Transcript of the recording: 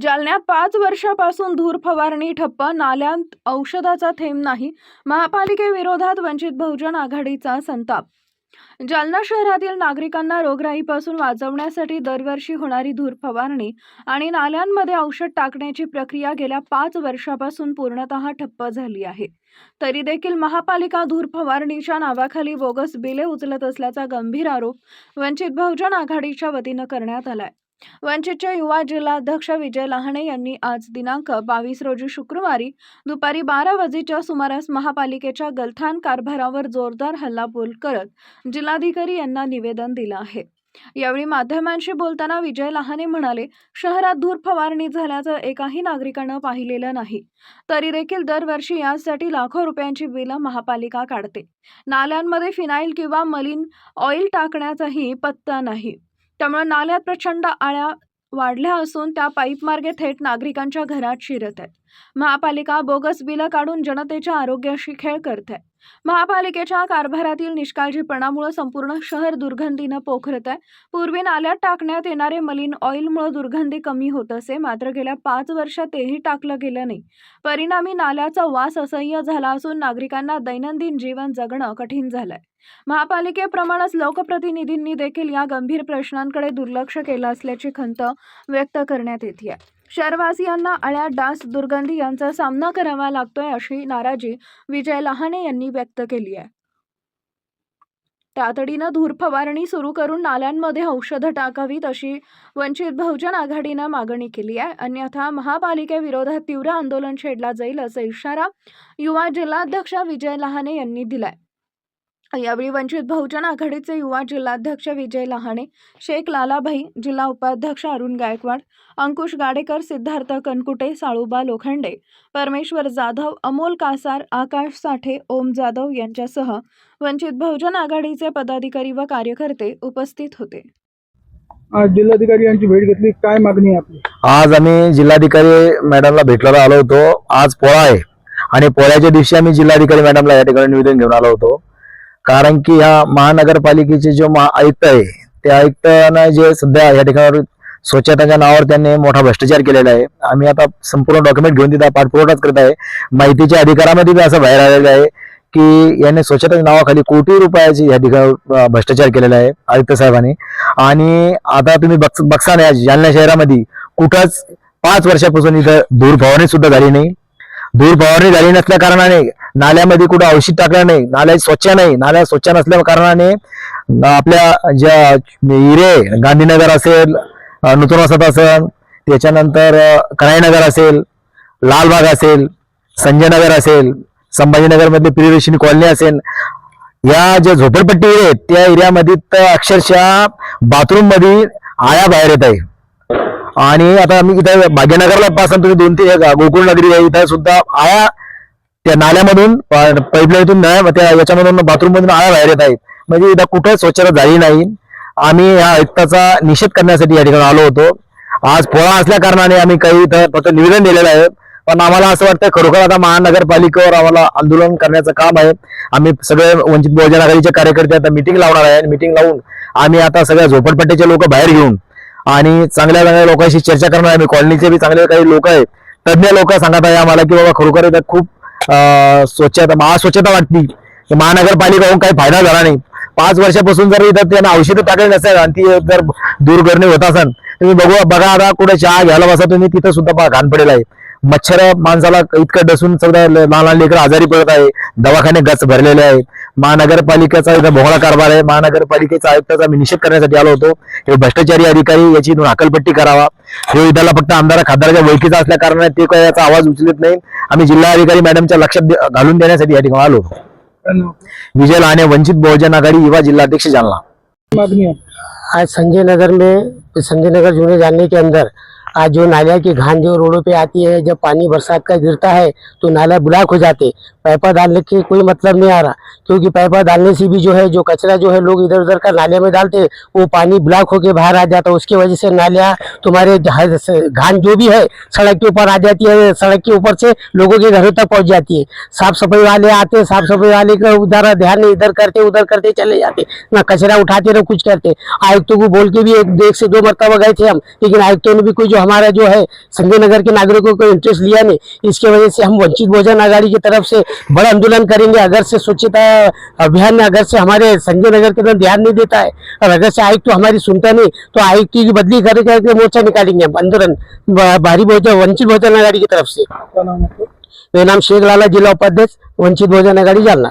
जालन्यात पाच वर्षापासून धूर फवारणी ठप्प नाल्यांत औषधाचा थेंब नाही महापालिकेविरोधात वंचित बहुजन आघाडीचा संताप. जालना शहरातील नागरिकांना रोगराईपासून वाचवण्यासाठी दरवर्षी होणारी धूर फवारणी आणि नाल्यांमध्ये औषध टाकण्याची प्रक्रिया गेल्या पाच वर्षापासून पूर्णतः ठप्प झाली आहे. तरी देखील महापालिका धूर फवारणीच्या नावाखाली बोगस बिले उचलत असल्याचा गंभीर आरोप वंचित बहुजन आघाडीच्या वतीनं करण्यात आलाय. वंचितचे युवा जिल्हाध्यक्ष विजय लहाणे यांनी आज दिनांक बावीस रोजी शुक्रवारी दुपारी बारा वाजेच्या सुमारास महापालिकेच्या गलथान कारभारावर जोरदार हल्लाबोल करत जिल्हाधिकारी यांना निवेदन दिलं आहे. यावेळी माध्यमांशी बोलताना विजय लहाने म्हणाले शहरात धूर फवारणी झाल्याचं एकाही नागरिकानं पाहिलेलं नाही. तरी देखील दरवर्षी यासाठी लाखो रुपयांची बिलं महापालिका काढते. नाल्यांमध्ये फिनाईल किंवा मलिन ऑइल टाकण्याचाही पत्ता नाही. त्यामुळे नाल्यात प्रचंड आळ्या वाढल्या असून त्या पाईपमार्गे थेट नागरिकांच्या घरात शिरत आहेत. महापालिका बोगस बिलं काढून जनतेच्या आरोग्याशी खेळ करत आहे. महापालिकेच्या कारभारातील निष्काळजीपणामुळे संपूर्ण शहर दुर्गंधीनं पोखरत आहे. पूर्वी नाल्यात टाकण्यात येणारे मलिन ऑइलमुळे दुर्गंधी कमी होत असे मात्र गेल्या पाच वर्षात तेही टाकलं गेलं नाही. परिणामी नाल्याचा वास असह्य झाला असून नागरिकांना दैनंदिन जीवन जगणं कठीण झालंय. महापालिकेप्रमाणेच लोकप्रतिनिधींनी देखील या गंभीर प्रश्नांकडे दुर्लक्ष केलं असल्याची खंत व्यक्त करण्यात येते शहरवासियांना अळ्या डास दुर्गंधी यांचा सामना करावा लागतोय अशी नाराजी विजय लहाने यांनी व्यक्त केली आहे. तातडीनं धूर फवारणी सुरू करून नाल्यांमध्ये औषधं टाकावीत अशी वंचित बहुजन आघाडीनं मागणी केली आहे. अन्यथा महापालिकेविरोधात तीव्र आंदोलन छेडला जाईल असा इशारा युवा जिल्हाध्यक्ष विजय लहाने यांनी दिलाय. यावेळी वंचित बहुजन आघाडीचे युवा जिल्हाध्यक्ष विजय लहाणे शेख लालाभाई जिल्हा उपाध्यक्ष अरुण गायकवाड अंकुश गाडेकर सिद्धार्थ कनकुटे साळुबा लोखंडे परमेश्वर जाधव अमोल कासार आकाश साठे ओम जाधव यांच्यासह वंचित बहुजन आघाडीचे पदाधिकारी व कार्यकर्ते उपस्थित होते. आज जिल्हाधिकारी यांची भेट घेतली. काय मागणी आहे आपली? आज आम्ही जिल्हाधिकारी मॅडमला भेटला आलो होतो. आज पोळा आहे. आणि पोळ्याच्या दिवशी आम्ही जिल्हाधिकारी मॅडमला या ठिकाणी निवेदन घेऊन आलो होतो. कारण की ह्या महानगरपालिकेचे जो महा आयुक्त आहे ते आयुक्तांना जे सध्या या ठिकाणावर स्वच्छताच्या नावावर त्यांनी मोठा भ्रष्टाचार केलेला आहे. आम्ही आता संपूर्ण डॉक्युमेंट घेऊन तिथं पाठपुरवठाच करत आहे. माहितीच्या अधिकारामध्ये बी असं बाहेर आलेलं आहे की याने स्वच्छतेच्या नावाखाली कोटी रुपयाची या ठिकाणी भ्रष्टाचार केलेला आहे आयुक्त साहेबांनी. आणि आता तुम्ही बक्स बघसा जालना शहरामध्ये कुठंच पाच वर्षापासून इथं धूर फवारणी सुद्धा झाली नाही. धूर फवारणी झाली नसल्या कारणाने नाल्यामध्ये कुठं औषध टाकलं नाही नाल्या स्वच्छ नाही नाल्या स्वच्छ नसल्या कारणाने आपल्या ज्या हिरे गांधीनगर असेल नूतन वसत असेल त्याच्यानंतर कराईनगर असेल लालबाग असेल संजयनगर असेल संभाजीनगरमधली मधली कॉलनी असेल या ज्या झोपडपट्टी आहेत त्या एरियामध्ये तर अक्षरशः बाथरूममध्ये आया बाहेर येत आहे. आणि आता आम्ही इथं भाग्यनगरला पासून तुम्ही दोन ते गोकुळ नगरी आहे इथं सुद्धा आया. त्या नाल्यामधून पाईपलाईनतून नळ्या त्या याच्यामधून बाथरूममधून आया आळा बाहेर येत आहेत. म्हणजे इथं कुठं स्वच्छता झाली नाही. आम्ही या आयुक्ताचा निषेध करण्यासाठी या ठिकाणी आलो होतो. आज पोळा असल्या कारणाने आम्ही काही इथं फक्त निवेदन दिलेलं आहे. पण आम्हाला असं वाटतं खरोखर आता महानगरपालिकेवर आम्हाला आंदोलन करण्याचं काम आहे. आम्ही सगळे वंचित बहुजन आघाडीचे कार्यकर्ते आता मिटिंग लावणार आहे. मिटिंग लावून आम्ही आता सगळ्या झोपडपट्टीचे लोक बाहेर घेऊन आणि चांगल्या चांगल्या लोकांशी चर्चा करणार आहे. कॉलनीचे बी चांगले काही लोक आहेत. तज्ञ लोक सांगत आहे आम्हाला की बाबा खरोखर इथं खूप स्वच्छता महास्वच्छता वाटली महानगरपालिका होऊन काही फायदा झाला नाही. पाच वर्षापासून जर इथं त्यांना औषधं टाकली नसेल आणि ती जर दूर करणे होत असेल तुम्ही बघू बघा आता कुठे चहा घ्यायला बसा तुम्ही तिथं सुद्धा घाण पडेल आहे. मच्छर माणसाला इतकं डसून सगळं लहान लहान लेकर आजारी पडत आहे. दवाखाने गच भरलेले आहेत. महानगरपालिकेचा इथं भोगळा कारभार आहे. महानगरपालिकेचा आयुक्ताचा आम्ही निषेध करण्यासाठी आलो होतो. हे भ्रष्टाचारी अधिकारी याची इथून हकलपट्टी करावा. हे इथला फक्त आमदार खासदाराच्या वैकीचा असल्या कारणाने ते काही याचा आवाज उचलत नाही. आम्ही जिल्हाधिकारी मॅडमच्या लक्षात घालून देण्यासाठी या ठिकाणी आलो काय? विजय लहाने वंचित बहुजन आघाड़ी युवा जिलाध्यक्ष जालना. आज संजय नगर में संजय नगर जूने जानने के अंदर आज जो नालिया की घान जो रोडों पे आती है, जब पानी बरसात का गिरता है तो नाला ब्लॉक हो जाते पाइपा डालने के कोई मतलब नहीं आ रहा, क्योंकि पाइपा डालने से भी जो है, जो कचरा जो है लोग इधर उधर का नाले में डालते वो पानी ब्लॉक होके बाहर आ जाता है। उसकी वजह से नालिया तुम्हारे घान जो भी है, सड़क के ऊपर आ जाती है, सड़क के ऊपर से लोगों के घरों तक पहुँच जाती है। साफ़ सफ़ाई वाले आते साफ़ सफ़ाई वाले का उधर ध्यान इधर करते, उधर करते, चले जाते ना कचरा उठाते, ना कुछ करते आयुक्तों को बोल के भी एक एक से दो मरतबा गए थे हम, लेकिन आयुक्तों ने भी कोई जो हमारा जो है संजय नगर के नागरिकों को इंटरेस्ट लिया नहीं इसके वजह से हम वंचित भोजन आघाड़ी की तरफ़ से बड़ा आंदोलन करेंगे। अगर से स्वच्छता अभियान में अगर से हमारे संजय नगर के अंदर ध्यान नहीं देता है और अगर से आयुक्त तो हमारी सुनता नहीं तो आयुक्त की बदली कर करके मोर्चा निकालेंगे हम आंदोलन भारी भोजन वंचित भोजन आघाड़ी की तरफ़ से। मेरा नाम शेख लाला जिला उपाध्यक्ष वंचित भोजन आघाड़ी जालना।